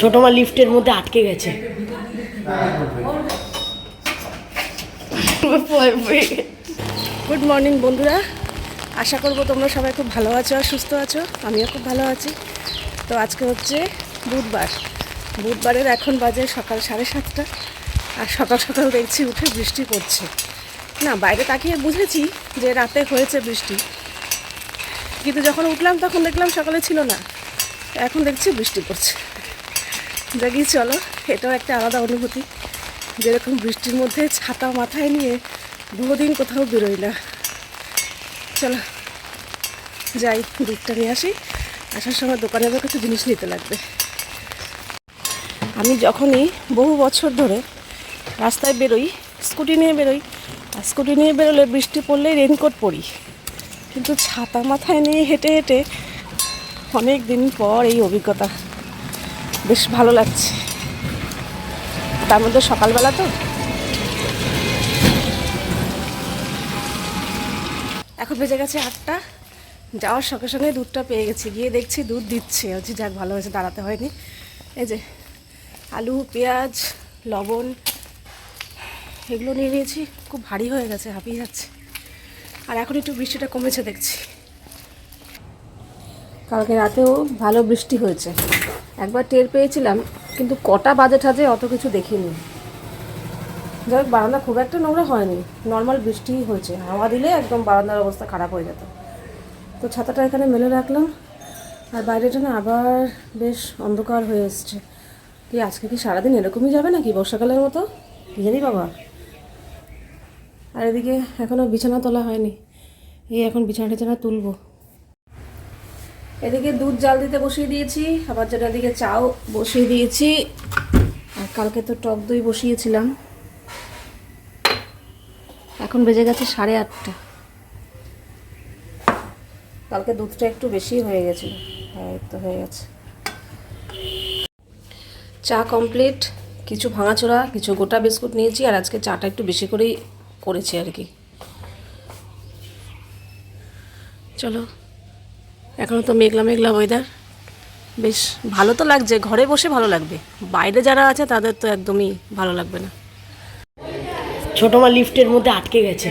ছোট মা লিফটের মধ্যে আটকে গেছে। গুড মর্নিং বন্ধুরা। আশা করব তোমরা সবাই খুব ভালো আছো আর সুস্থ আছো। আমিও খুব ভালো আছি। তো আজকে হচ্ছে বুধবার। বুধবারের এখন বাজে সকাল সাড়ে সাতটা। আর সকাল সকাল দেখছি উঠে বৃষ্টি পড়ছে। না, বাইরে তাকিয়ে বুঝেছি যে রাতে হয়েছে বৃষ্টি। কিন্তু যখন উঠলাম তখন দেখলাম সকালে ছিল না। এখন দেখছি বৃষ্টি পড়ছে। দেখি চলো, এটাও একটা আলাদা অনুভূতি। যেরকম বৃষ্টির মধ্যে ছাতা মাথায় নিয়ে বহুদিন কোথাও বেরোই না। চলো, যাই, দুধটা নিয়ে আসি। আসার সময় দোকানে আবার কিছু জিনিস নিতে লাগবে। আমি যখনই বহু বছর ধরে রাস্তায় বেরোই, স্কুটি নিয়ে বেরোই, আর স্কুটি নিয়ে বেরোলে বৃষ্টি পড়লেই রেনকোট পরি। কিন্তু ছাতা মাথায় নিয়ে হেঁটে হেঁটে অনেক দিন পর এই অভিজ্ঞতা। বেশ ভালো লাগছে। তার মধ্যে সকালবেলা তো। এখন বেজে গেছে আটটা। যাওয়ার সঙ্গে সঙ্গে দুধটা পেয়ে গেছি। গিয়ে দেখছি দুধ দিচ্ছে। হচ্ছে যাক, ভালো হয়েছে, দাঁড়াতে হয়নি। এই যে আলু, পেঁয়াজ, লবণ, এগুলো নিয়ে নিয়েছি। খুব ভারী হয়ে গেছে, হাঁপিয়ে যাচ্ছে। আর এখন একটু বৃষ্টিটা কমেছে, দেখছি। কালকে রাতেও ভালো বৃষ্টি হয়েছে। একবার টের পেয়েছিলাম, কিন্তু কটা বাজে ঠাজে অত কিছু দেখিনি। যাই হোক, বারান্দা খুব একটা নোংরা হয়নি। নর্মাল বৃষ্টিই হয়েছে। হাওয়া দিলে একদম বারান্দার অবস্থা খারাপ হয়ে যেত। তো ছাতাটা এখানে মেলে রাখলাম। আর বাইরেটা না আবার বেশ অন্ধকার হয়ে এসছে। কি, আজকে কি সারাদিন এরকমই যাবে নাকি বর্ষাকালের মতো? জানি বাবা। আর এদিকে এখনও বিছানা তোলা হয়নি। এই এখন বিছানা টিছানা তুলবো। এদিকে দুধ জাল দিতে বসিয়ে দিয়েছি, আবার যেটা এদিকে চাও বসিয়ে দিয়েছি। আর কালকে তো টক দই বসিয়েছিলাম। এখন বেজে গেছে সাড়ে আটটা। কালকে দুধটা একটু বেশি হয়ে গেছিল। হ্যাঁ তো হয়ে গেছে। চা কমপ্লিট, কিছু ভাঙাচোরা, কিছু গোটা বিস্কুট নিয়েছি, আর আজকে চাটা একটু বেশি করেই করেছি আর কি। চলো। এখনও তো মেঘলা মেঘলা ওয়েদার বেশ ভালো তো লাগছে ঘরে বসে ভালো লাগবে। বাইরে যারা আছে তাদের তো একদমই ভালো লাগবে না। ছোট মা লিফটের মধ্যে আটকে গেছে।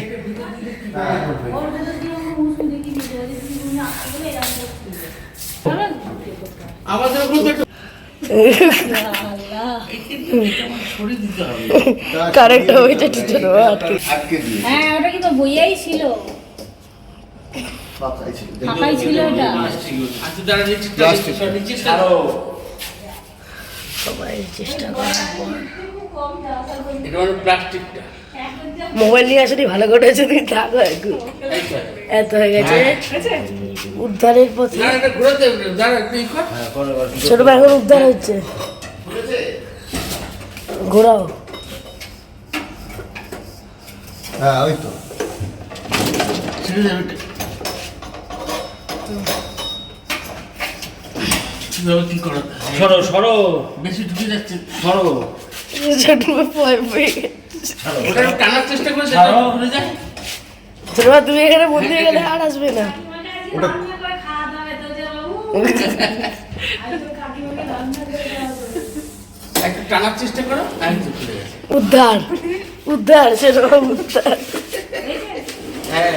তো হয়েছে ছোট আটকে আটকে হ্যাঁ ওটা কিন্তু বইয়াই ছিল। ফাঁকাই ছিল। সবাই চেষ্টা করার পর মানে প্লাস্টিকটা। মোবাইল নিয়ে আসেনি ভালো করেছে তুই থাকো একটু এত হয়ে গেছে। উদ্ধারের পথে। কর। ছোট ভাই এখন উদ্ধার হচ্ছে। ঘোরাও। হ্যাঁ ওই তো। কি করা সরো সরো। বেশি ঢুকে যাচ্ছে। সরো। টানার চেষ্টা করে দেখো। তুমি এখানে বন্দি হয়ে গেলে আর আসবে না। ওটা টানার চেষ্টা করো। উদ্ধার। উদ্ধার ভাই উদ্ধার। হ্যাঁ।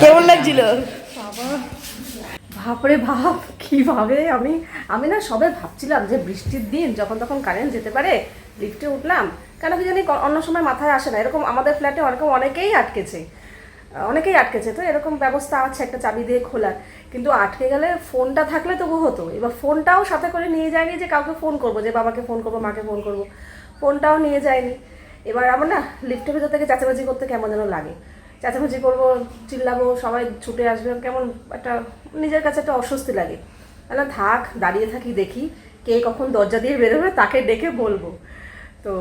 কেমন লাগছিল? বাপরে ভাব কীভাবে? আমি আমি না সবে ভাবছিলাম যে বৃষ্টির দিন যখন তখন কারেন্ট যেতে পারে, লিফটে উঠলাম, কেন কি জানি অন্য সময় মাথায় আসে না। এরকম আমাদের ফ্ল্যাটে ওরকম অনেকেই আটকেছে। অনেকেই আটকেছে, তো এরকম ব্যবস্থা আছে একটা চাবি দিয়ে খোলার। কিন্তু আটকে গেলে ফোনটা থাকলে তবু হতো। এবার ফোনটাও সাথে করে নিয়ে যায়নি যে কাউকে ফোন করব, যে বাবাকে ফোন করব, মাকে ফোন করব। ফোনটাও নিয়ে যায়নি। এবার আমার না লিফটের ভেতর থেকে চেঁচামেচি করতে কেমন যেন লাগে। চেঁচামেচি করব, চিল্লাবো, সবাই ছুটে আসবে, কেমন একটা নিজের কাছে একটা অস্বস্তি লাগে। তাহলে থাক, দাঁড়িয়ে থাকি, দেখি কে কখন দরজা দিয়ে বেরোবে, তাকে ডেকে বলব। তো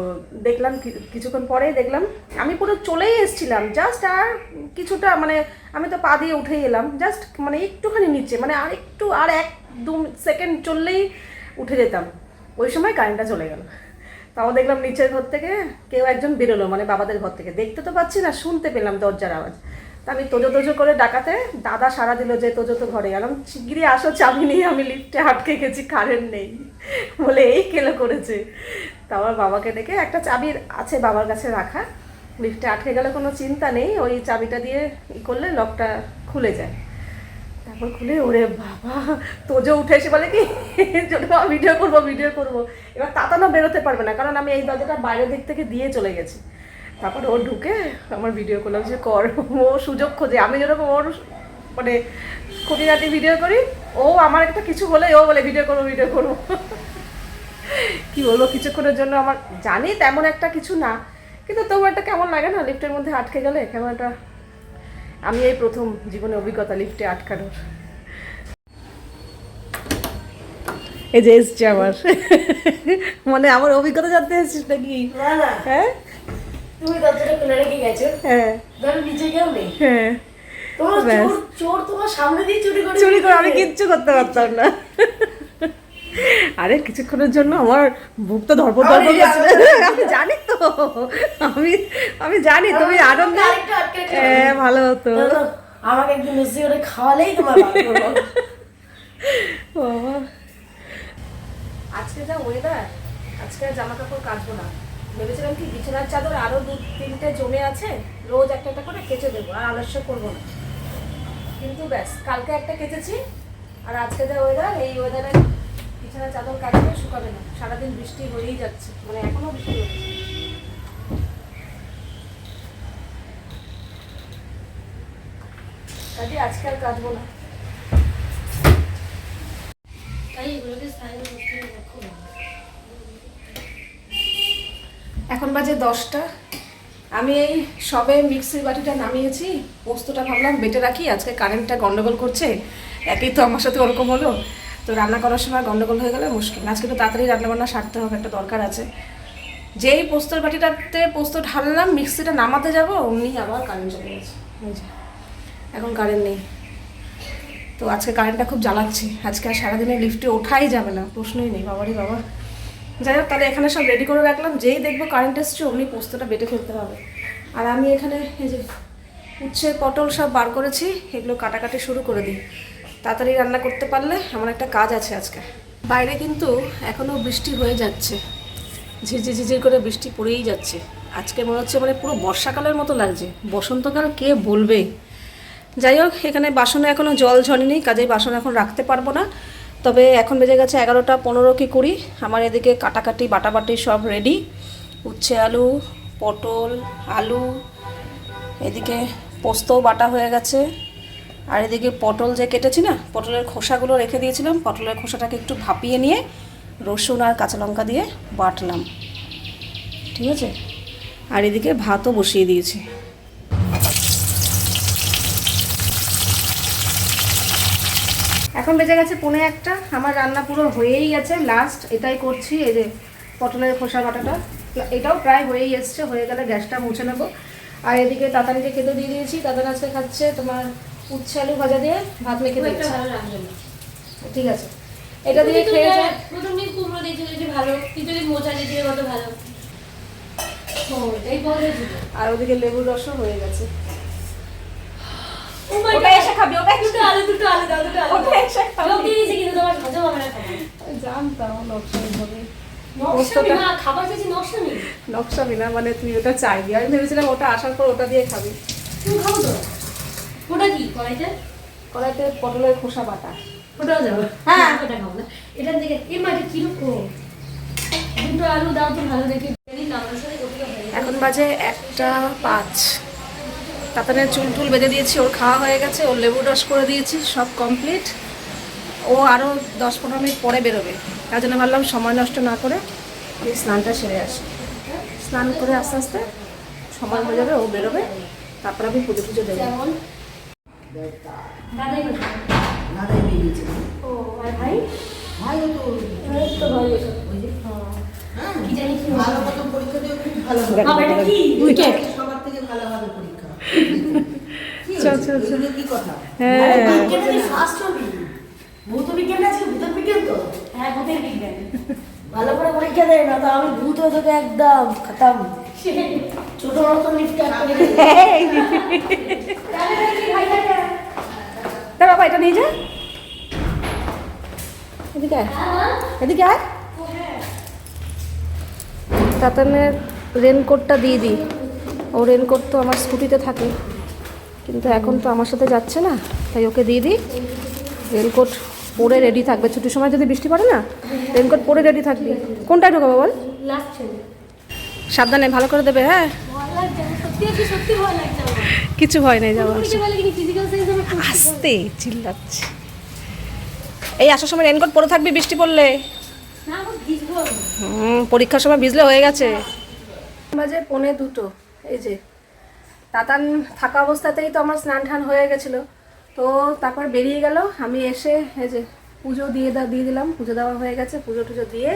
দেখলাম কিছুক্ষণ পরেই দেখলাম, আমি পুরো চলেই এসেছিলাম জাস্ট আর কিছুটা মানে আমি তো পা দিয়ে উঠেই এলাম জাস্ট মানে একটুখানি নিচে মানে আর একটু, আর এক, দু সেকেন্ড চললেই উঠে যেতাম। ওই সময় কারেন্টটা চলে গেল। তাও দেখলাম নিচের ঘর থেকে কেউ একজন বেরোলো মানে বাবাদের ঘর থেকে। দেখতে তো পাচ্ছি না, শুনতে পেলাম দরজার আওয়াজ। তা আমি তোজো তোজো করে ডাকাতে দাদা সারা দিল যে তোজো তো ঘরে গেলাম শিগগিরই আসো, চাবি নিয়ে আমি লিফটে আটকে গেছি কারেন্ট নেই। বলে, এই কেলো করেছে? তা আমার বাবাকে ডেকে একটা চাবি আছে বাবার কাছে রাখা। লিফটে আটকে গেলে কোনো চিন্তা নেই, ওই চাবিটা দিয়ে ই করলে লকটা খুলে যায়। তারপর খুলে ওরে বাবা, তোজো উঠে এসে বলে কি যদি ভিডিও করব ভিডিও করব। এবার তাতানো বেরোতে পারবে না, কারণ আমি এই দরজাটা বাইরের দিক থেকে দিয়ে চলে গেছি। তারপর ও ঢুকে আমার ভিডিও করলাম যে, কর। ও সুযোগ খোঁজে। আমি যেরকম ওর মানে খুঁটিনাটি ভিডিও করি, ও আমার একটা কিছু বলে, ও বলে ভিডিও করব ভিডিও করব। কি বলব, কিছুক্ষণের জন্য আমার জানি তেমন একটা কিছু না, কিন্তু তবু একটা কেমন লাগে না লিফটের মধ্যে আটকে গেলে? কেমন একটা আমি এই প্রথম জীবনে অভিজ্ঞতা লিফটে আটকানোর এই যে এসছে আমার। মানে আমার অভিজ্ঞতা জানতে এসেছিস নাকি? হ্যাঁ? তুমি দরজাটা খুলে রেখে গেছো। হ্যাঁ। ধরো নিচে কেউ নেই। হ্যাঁ। তোমার চোর তোমার সামনে দিয়ে চুরি করে চুরি করে আমি কিচ্ছু করতে পারতাম না। আরে কিছুক্ষণের জন্য আমার বুক তো আরে, আমি জানি তো। আমি আমি জানি তুমি আনন্দে হ্যাঁ ভালো হতো। আমাকে একদিন লস্যি করে খাওয়ালেই তোমার বাবা। আজকে যা ওয়েদার আজকে আর জামা কাপড় কাচবো না। ভেবেছিলাম কি বিছানার চাদর আরও দু তিনটে জমে আছে রোজ একটা একটা করে কেচে দেবো আর আলস্য করব না। কিন্তু ব্যাস কালকে একটা কেচেছি আর আজকে যা ওয়েদার এই ওয়েদারে বিছানার চাদর কাচবে শুকাবে না। সারাদিন বৃষ্টি হয়েই যাচ্ছে। মানে এখনও বৃষ্টি হচ্ছে কাজে আজকে আর কাচবো না। এখন বাজে দশটা। আমি এই সবে মিক্সির বাটিটা নামিয়েছি। পোস্তটা ভাবলাম বেটে রাখি। আজকে কারেন্টটা গন্ডগোল করছে। একই তো আমার সাথে ওরকম হলো। তো রান্না করার সময় গন্ডগোল হয়ে গেলে মুশকিল। আজকে তো তাড়াতাড়ি রান্নাবান্না সারতে হবে, একটা দরকার আছে। যেই পোস্তর বাটিটাতে পোস্ত ঢাললাম মিক্সিটা নামাতে যাব, অমনি আবার কারেন্ট চলে গেছে। এখন কারেন্ট নেই। তো আজকে কারেন্টটা খুব জ্বালাচ্ছে। আজকে আর সারাদিনে লিফটে ওঠাই যাবে না, প্রশ্নই নেই বাবারই বাবা। যাই হোক, তাহলে এখানে সব রেডি করে রাখলাম। যেই দেখব কারেন্ট এসছে, অমনি পোস্তটা বেটে ফেলতে হবে। আর আমি এখানে এই যে উচ্ছে পটল সব বার করেছি, এগুলো কাটাকাটি শুরু করে দিই। তাড়াতাড়ি রান্না করতে পারলে আমার একটা কাজ আছে আজকে। বাইরে কিন্তু এখনও বৃষ্টি হয়ে যাচ্ছে। ঝিরঝির ঝিরঝির করে বৃষ্টি পড়েই যাচ্ছে। আজকে মনে হচ্ছে মানে পুরো বর্ষাকালের মতো লাগছে। বসন্তকাল কে বলবে? যাই হোক, এখানে বাসনে এখনও জল ঝরেনি, কাজেই বাসন এখন রাখতে পারব না। তবে এখন বেজে গেছে এগারোটা পনেরো কি কুড়ি। আমার এদিকে কাটাকাটি, বাটাবাটি সব রেডি উচ্ছে আলু, পটল, আলু, এদিকে পোস্তও বাটা হয়ে গেছে। আর এদিকে পটল যে কেটেছি না, পটলের খোসাগুলো রেখে দিয়েছিলাম। পটলের খোসাটাকে একটু ভাপিয়ে নিয়ে রসুন আর কাঁচা লঙ্কা দিয়ে বাটলাম। ঠিক আছে? আর এদিকে ভাতও বসিয়ে দিয়েছি। এখন বেজে গেছে পৌনে একটা। আমার রান্না পুরো হয়েই গেছে। লাস্ট এটাই করছি, এই যে পটলের খোসা কাটাটা এটাও প্রায় হয়েই এসছে, হয়ে গেলে গ্যাসটা মুছে নেব। আর এদিকে তাতানিকে খেতে দিয়ে দিয়েছি। তাতান আজকে খাচ্ছে তোমার উচ্ছে আলু ভাজা দিয়ে ভাত মেখে দিয়েছি। ভালো লাগবে ঠিক আছে। এটা দিয়ে খেয়ে যায় প্রথম দিন কুমড়ো দিয়েছিল যে ভালো। কিন্তু মোচা দিয়েছিল কত ভালো। আর ওদিকে লেবুর রসও হয়ে গেছে। ও ওটা এসে খাবি ওটা দুটো আলু দুটো আলু দাও দুটো আলু ওটা এসে খাবি। লোক দিয়েছে কিন্তু তোমার হজম হবে না খাবার জানতাম নকশামি হবে নকশামি মা খাবার চাইছি নকশামি? নকশামি না মানে তুই ওটা চাইবি। আমি ভেবেছিলাম ওটা আসার পর ওটা দিয়ে খাবি। তুমি খাব তো? ওটা কি কড়াইতে? কড়াইতে পটলের খোসা বাটা। ওটাও যাবে। হ্যাঁ। ওটা খাব না। এটার দিকে এই মাটি কীরকম? দুটো আলু দাও তো ভালো দেখে। এখন বাজে একটা পাঁচ। তাতানের চুল টুল বেঁধে দিয়েছি ওর খাওয়া হয়ে গেছে ওর লেবু রস করে দিয়েছি সব কমপ্লিট। ও আরও দশ পনেরো মিনিট পরে বেরোবে। তার জন্য ভাবলাম সময় নষ্ট না করে এই স্নানটা সেরে আসি। স্নান করে আস্তে আস্তে সময় হয়ে যাবে ও বেরোবে। তারপর আমি পুজো পুজো দেবো। দাদাই দাদাই বেরিয়েছে ও আর ভাই? ভাইও তো তো ভাই এসে। ওই যে হ্যাঁ, কি জানি কি ভালো মতো পরীক্ষা দিয়ে খুব ভালো হবে। বাবা এটা কি? উইকেট সবার থেকে ভালো হবে পরীক্ষা। আচ্ছা, আচ্ছা, আচ্ছা। কি কথা? হ্যাঁ। বিজ্ঞানে ফার্স্ট হবি ভূত বিজ্ঞান আছে? ভূত বিজ্ঞান তো? হ্যাঁ ভূতের বিজ্ঞান। ভালো করে পরীক্ষা দেয় না তো আমি ভূত হয়ে তোকে একদম। খতম। ছোট মতো লিফট করে বাবা এটা নিয়ে যা। এদিকে আয়। এদিকে আয়। তাতানের রেনকোটটা দিয়ে দিই। ও রেনকোট তো আমার স্কুটিতে থাকে। কিন্তু এখন তো আমার সাথে যাচ্ছে না তাই ওকে দিয়ে দিই। রেনকোট পরে রেডি থাকবে। ছুটির সময় যদি বৃষ্টি পড়ে না রেনকোট পরে রেডি থাকবি। কোনটায় ঢোকাবো বল? সাবধানে ভালো করে দেবে হ্যাঁ? কিছু ভয় নেই যাওয়া আসতে চিল্লাচ্ছে। এই আসার সময় রেনকোট পরে থাকবি বৃষ্টি পড়লে। হুম পরীক্ষার সময় ভিজলে হয়ে গেছে। বাজে পৌনে দুটো এই যে। তাতান থাকা অবস্থাতেই তো আমার স্নান টান হয়ে গেছিল। তো তারপর বেরিয়ে গেল আমি এসে এই যে পুজো দিয়ে দা দিয়ে দিলাম পুজো দেওয়া হয়ে গেছে পুজো টুজো দিয়ে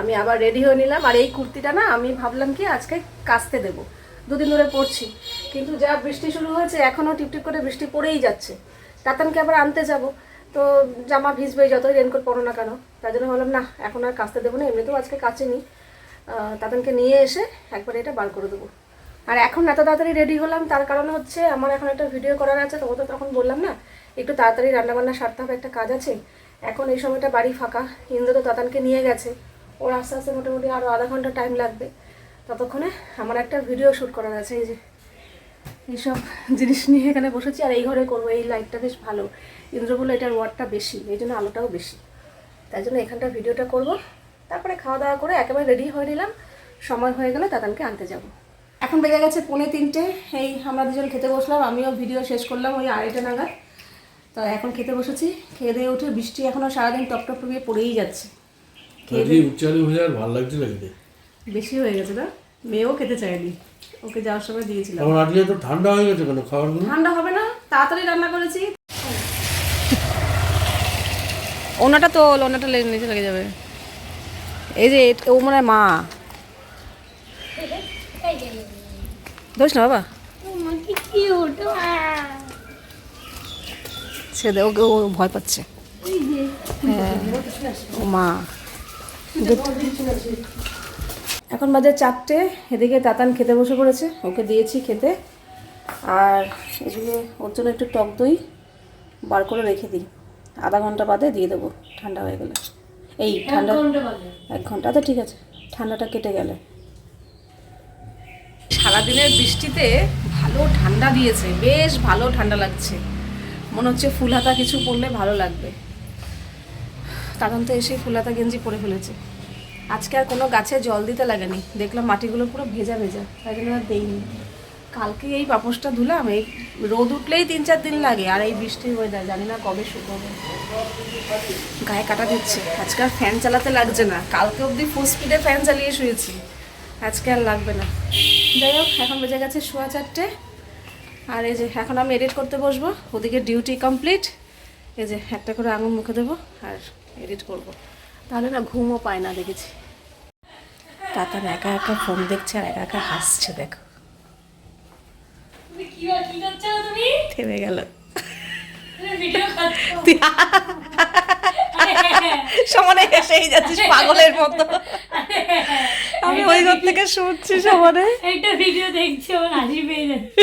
আমি আবার রেডি হয়ে নিলাম। আর এই কুর্তিটা না আমি ভাবলাম কি আজকে কাচতে দেবো। দুদিন ধরে পড়ছি। কিন্তু যা বৃষ্টি শুরু হয়েছে এখনও টিপটিপ করে বৃষ্টি পড়েই যাচ্ছে। তাতানকে আবার আনতে যাব। তো জামা ভিজবে যতই রেনকোট পরো না কেন। তার জন্য ভাবলাম না এখন আর কাচতে দেবো না। এমনিতেও আজকে কাচেনি। আহ, তাতানকে নিয়ে এসে একবার এটা বার করে দেবো। আর এখন এত তাড়াতাড়ি রেডি হলাম তার কারণ হচ্ছে আমার এখন একটা ভিডিও করার আছে তোমাকে তো তখন বললাম না একটু তাড়াতাড়ি রান্নাবান্না সারতে হবে একটা কাজ আছে। এখন এই সময়টা বাড়ি ফাঁকা। ইন্দ্র তো তাতানকে নিয়ে গেছে। ওর আস্তে আস্তে মোটামুটি আরও আধা ঘণ্টা টাইম লাগবে। ততক্ষণে আমার একটা ভিডিও শ্যুট করার আছে এই যে এইসব জিনিস নিয়ে এখানে বসেছি আর এই ঘরে করব এই লাইটটা বেশ ভালো। ইন্দ্র বলে এটার ওয়ার্ডটা বেশি এই জন্য আলোটাও বেশি। তাই জন্য এখানটা ভিডিওটা করব। তারপরে খাওয়া দাওয়া করে একেবারে রেডি হয়ে নিলাম। সময় হয়ে গেলে তাতানকে আনতে যাব। এখন বেজে গেছে পৌনে তিনটে। এই আমরা দুজন খেতে বসলাম আমিও ভিডিও শেষ করলাম ওই আড়াইটা নাগাদ। তো এখন খেতে বসেছি। খেয়ে দিয়ে উঠে বৃষ্টি এখনও সারাদিন টপ টপ টপিয়ে পড়েই যাচ্ছে। খেয়ে আর ভালো লাগছে বেশি হয়ে গেছে না? মেয়েও খেতে চায়নি। ওকে যাওয়ার সময় দিয়েছিলাম। আমার আজকে তো ঠান্ডা হয়ে গেছে কেন? খাবারগুলো ঠান্ডা হবে না তাড়াতাড়ি রান্না করেছি। ওনাটা তো ওনাটা নিচে লেগে যাবে। এই যে ও মনে হয় মা। এই যে, ধরিস না বাবা। ও মা কি কিউট সে ওকে ও ভয় পাচ্ছে। হ্যাঁ ও মা। এখন বাজে চারটে এদিকে তাতান খেতে বসে পড়েছে ওকে দিয়েছি খেতে। আর এদিকে ওর জন্য একটু টক দই বার করে রেখে দিই। আধা ঘণ্টা বাদে দিয়ে দেবো ঠান্ডা হয়ে গেলে। এই ঠান্ডা এক ঘণ্টা তো ঠিক আছে ঠান্ডাটা কেটে গেলে। সারাদিনের বৃষ্টিতে ভালো ঠান্ডা দিয়েছে বেশ ভালো ঠান্ডা লাগছে। মনে হচ্ছে ফুল হাতা কিছু পরলে ভালো লাগবে। তখন তো এসে ফুল হাতা গেঞ্জি পরে ফেলেছে। আজকে আর কোনো গাছে জল দিতে লাগেনি। দেখলাম মাটিগুলো পুরো ভেজা ভেজা, তাই জন্য আর দেইনি। কালকে এই পাপোশটা ধুলাম, এই রোদ উঠলেই তিন চার দিন লাগে, আর এই বৃষ্টির ওয়েদার জানি না কবে শুকোবে গায়ে কাটা দিচ্ছে, আজকে আর ফ্যান চালাতে লাগছে না। কালকে অবধি ফুল স্পিডে ফ্যান চালিয়ে শুয়েছি, আজকে আর লাগবে না। যাই হোক, এখন বেজে গেছে সোয়া চারটে, আর এই যে এখন আমি এডিট করতে বসবো, ওদিকে ডিউটি কমপ্লিট এই যে একটা করে আঙুল মুখে দেবো আর এডিট করব। তাহলে না ঘুমও পায় না, দেখেছি। তাতান একা একা ফোন দেখছে আর একা একা হাসছে দেখো। থেমে গেল। সমানে হেসেই যাচ্ছিস পাগলের মতো। আমি ওই ঘর থেকে শুনছি সমানে। একটা ভিডিও দেখছি আমার হাসি পেয়ে যাচ্ছে।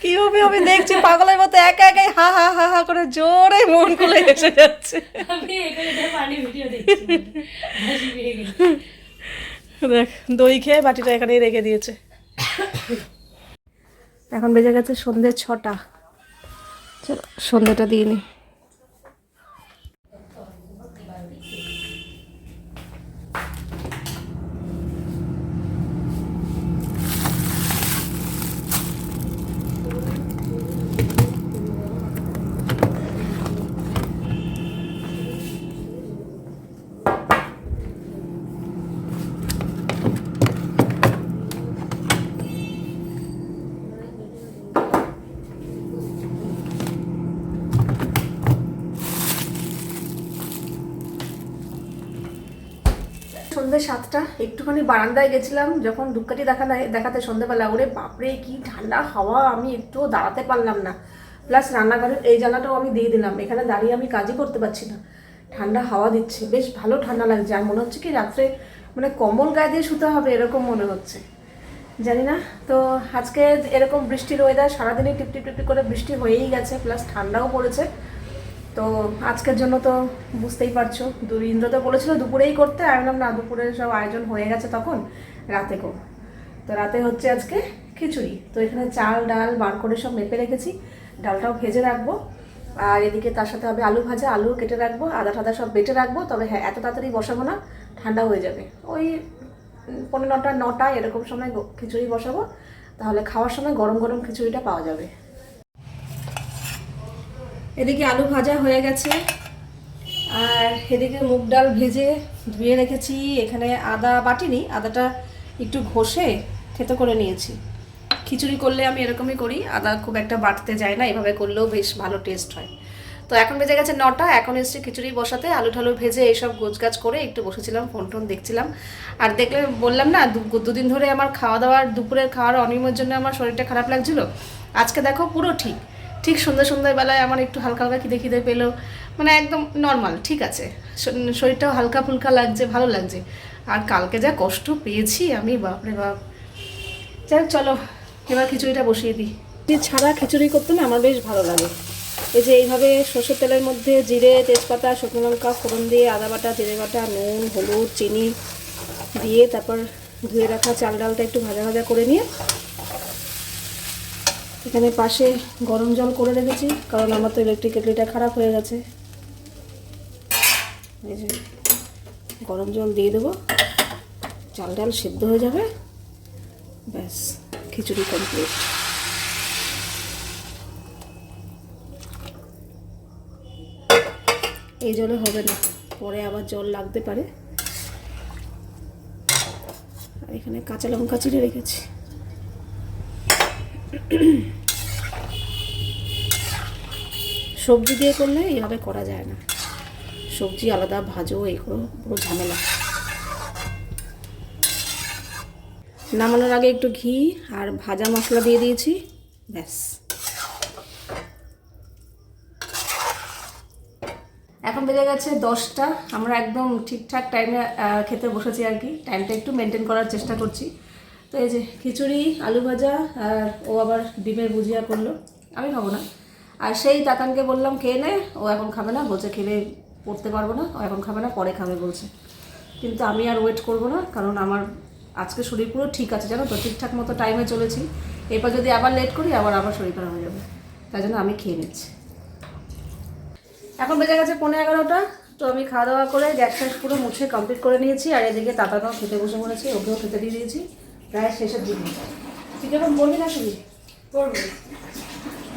কি হবে আমি দেখছি পাগলের মতো একা একাই হা হা হা হা করে জোরে মন খুলে হেসে যাচ্ছে। আমি এখানে ভিডিও দেখছি হাসি পেয়ে গেছে। দেখ দই খেয়ে বাটিটা এখানেই রেখে দিয়েছে। এখন বেজে গেছে সন্ধ্যে ছটা। চলো সন্ধ্যেটা দিয়ে নি। সন্ধ্যে সাতটা, একটুখানি বারান্দায় গেছিলাম, যখন ধূপকাঠি দেখা দেখাতে সন্ধ্যেবেলা। ওরে বাপরে, কি ঠান্ডা হাওয়া, আমি একটুও দাঁড়াতে পারলাম না। প্লাস রান্নাঘরের এই জানলাটাও আমি দিয়ে দিলাম। এখানে দাঁড়িয়ে আমি কাজই করতে পারছি না। ঠান্ডা হাওয়া দিচ্ছে। বেশ ভালো ঠান্ডা লাগছে। আর মনে হচ্ছে কি রাত্রে মানে কম্বল গায়ে দিয়ে শুতে হবে, এরকম মনে হচ্ছে। জানি না। তো আজকে এরকম বৃষ্টির ওয়েদার সারাদিনই টিপটি টিপটি করে বৃষ্টি হয়েই গেছে। প্লাস ঠান্ডাও পড়েছে। তো আজকের জন্য তো বুঝতেই পারছ। ইন্দ্র তো বলেছিল দুপুরেই করতে আমি বললাম না দুপুরে সব আয়োজন হয়ে গেছে তখন, রাতে করব। তো রাতে হচ্ছে আজকে খিচুড়ি। তো এখানে চাল, ডাল বার করে সব মেপে রেখেছি, ডালটাও ভেজে রাখব। আর এদিকে তার সাথে হবে আলু ভাজা আলু কেটে রাখব, আদা টাদা সব বেটে রাখব, তবে হ্যাঁ এত তাড়াতাড়ি বসাবো না, ঠান্ডা হয়ে যাবে। ওই পনেরো নটা নটা এরকম সময় খিচুড়ি বসাবো, তাহলে খাওয়ার সময় গরম গরম খিচুড়িটা পাওয়া যাবে। এদিকে আলু ভাজা হয়ে গেছে। আর এদিকে মুগ ডাল ভেজে ধুয়ে রেখেছি। এখানে আদা বাটিনি, আদাটা একটু ঘষে থেতো করে নিয়েছি। খিচুড়ি করলে আমি এরকমই করি, আদা খুব একটা বাটতে যায় না, এভাবে করলেও বেশ ভালো টেস্ট হয়। তো এখন বেজে গেছে নটা, এখন এসেছি খিচুড়ি বসাতে। আলু ঠালু ভেজে এইসব গোছগাছ করে একটু বসেছিলাম, ফোন টোন দেখছিলাম। আর দেখলে বললাম না দুদিন ধরে আমার খাওয়া দাওয়ার দুপুরের খাওয়ার অনিয়মের জন্য আমার শরীরটা খারাপ লাগছিল। আজকে দেখো পুরো ঠিক। ঠিক সন্ধ্যা সন্ধ্যাবেলায় আমার একটু হালকা হালকা খিদে খিদে পেল। মানে একদম নর্মাল ঠিক আছে। শরীরটাও হালকা ফুলকা লাগছে, ভালো লাগছে। আর কালকে যা কষ্ট পেয়েছি আমি, বাপরে বাপ। যাই চলো, এবার খিচুড়িটা বসিয়ে দিই। ছাড়া খিচুড়ি করতে না আমার বেশ ভালো লাগে। এই যে এইভাবে সর্ষের তেলের মধ্যে জিরে, তেজপাতা, শুকনো লঙ্কা, ফোড়ন দিয়ে আদা বাটা, জিরে বাটা, নুন, হলুদ, চিনি দিয়ে তারপর ধুয়ে রাখা চাল ডালটা একটু ভাজা ভাজা করে নিয়ে এখানে পাশে গরম জল করে রেখেছি, কারণ আমার তো ইলেকট্রিক কেটলিটা খারাপ হয়ে গেছে। গরম জল দিয়ে দেবো, চাল ডাল সেদ্ধ হয়ে যাবে, ব্যাস, খিচুড়ি কমপ্লিট এই জলে হবে না, পরে আবার জল লাগতে পারে। আর এখানে কাঁচা লঙ্কা চিড়ে রেখেছি। সবজি দিয়ে করলে এইভাবে করা যায় না। সবজি আলাদা, ভাজো, এই করো, পুরো ঝামেলা। নামানোর আগে একটু ঘি আর ভাজা মশলা দিয়ে দিয়েছি, ব্যাস। এখন বেজে গেছে দশটা। আমরা একদম ঠিকঠাক টাইমে খেতে বসেছি আর কি। টাইমটা একটু মেনটেন করার চেষ্টা করছি। তো এই যে খিচুড়ি, আলু ভাজা আর ও আবার ডিমের ভুজিয়া করল। আমি খাব না। আর সেই তাতানকে বললাম খেয়ে নে? ও এখন খাবে না। বলছে, খেলে পড়তে পারব না। ও এখন খাবে না, পরে খাবে, বলছে। কিন্তু আমি আর ওয়েট করব না, কারণ আমার আজকে শরীর পুরো ঠিক আছে, জানো তো? ঠিকঠাক মতো টাইমে চলেছি। এরপর যদি আবার লেট করি, আবার আবার শরীর খারাপ হয়ে যাবে। তাই জন্য আমি খেয়ে নিচ্ছি। এখন বেজে গেছে পনেরো এগারোটা। তো আমি খাওয়া দাওয়া করে গ্যাস ট্যাস পুরো মুছে কমপ্লিট করে নিয়েছি। আর এদিকে তাতাটাও খেতে বসে পড়েছি, ওকেও খেতে দিয়ে দিয়েছি। প্রায় শেষের দিকে। তুই এখন বলবি না শুধু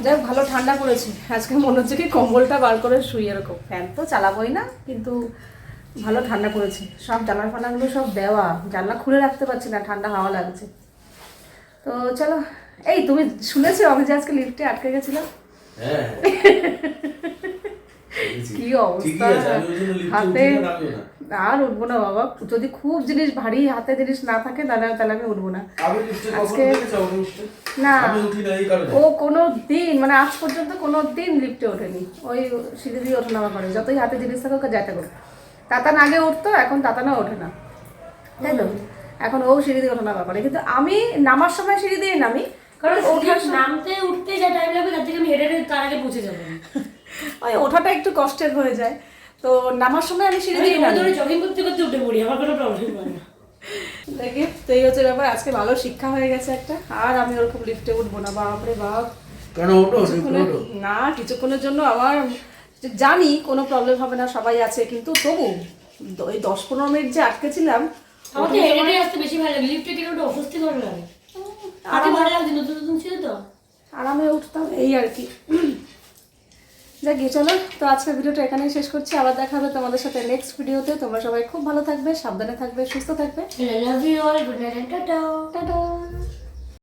যাই ভালো ঠান্ডা পড়েছে। আজকে মনে হচ্ছে কি কম্বলটা বার করে শুই এরকম। ফ্যান তো চালাবোই না কিন্তু ভালো ঠান্ডা পড়েছে। সব জানলা ফানাগুলো সব দেওয়া। জানলা খুলে রাখতে পারছি না ঠান্ডা হাওয়া লাগছে। তো চলো এই তুমি শুনেছো আমি যে আজকে লিফটে আটকে গেছিলাম? হ্যাঁ। কি অবস্থা? হাতে। আর উঠবো না বাবা। যদি খুব জিনিস ভারী হাতে জিনিস না থাকে তাহলে তাহলে আমি উঠবো না। আজকে-? না। ও কোনো দিন মানে আজ পর্যন্ত কোনো দিন লিফটে ওঠেনি। ওই সিঁড়ি দিয়ে ওঠানামা করে। যতই হাতে জিনিস থাকুক আর যাই থাকুক। তাতান আগে উঠতো এখন তাতানা ওঠে না। তাই তো? এখন ও সিঁড়ি দিয়ে ওঠানামা করে। কিন্তু আমি নামার সময় সিঁড়ি দিয়ে নামি। কারণ নামতে উঠতে যা টাইম লাগবে তার থেকে আমি হেঁটে হেঁটে তার আগে পৌঁছে যাব। ওই ওঠাটা একটু কষ্টের হয়ে যায়। তো নামার সময় আমি সিঁড়ি দিয়ে নামি। ধরে জগিং করতে করতে উঠে পড়ি আমার কোনো প্রবলেম হয় না। দেখি তো এই হচ্ছে ব্যাপার আজকে ভালো শিক্ষা হয়ে গেছে একটা। আর আমি ওরকম লিফটে উঠবো না বাপরে বাপ। কেন লিফটে না কিছুক্ষণের জন্য আমার জানি কোনো প্রবলেম হবে না সবাই আছে। কিন্তু তবু ওই দশ পনেরো মিনিট যে আটকেছিলাম আমার তো হেঁটে হেঁটে আসতে বেশি ভালো লাগে লিফটে কেন ওটা অস্বস্তি ভালো লাগে। আগে ভালো লাগছে নতুন নতুন ছিল তো। আরামে উঠতাম এই আর কি। যাক গিয়ে চলো। তো আজকের ভিডিওটা এখানেই শেষ করছি। আবার দেখা হবে তোমাদের সাথে নেক্সট ভিডিওতে তোমরা সবাই খুব ভালো থাকবে সাবধানে থাকবে সুস্থ থাকবে। Love you all good night tata tata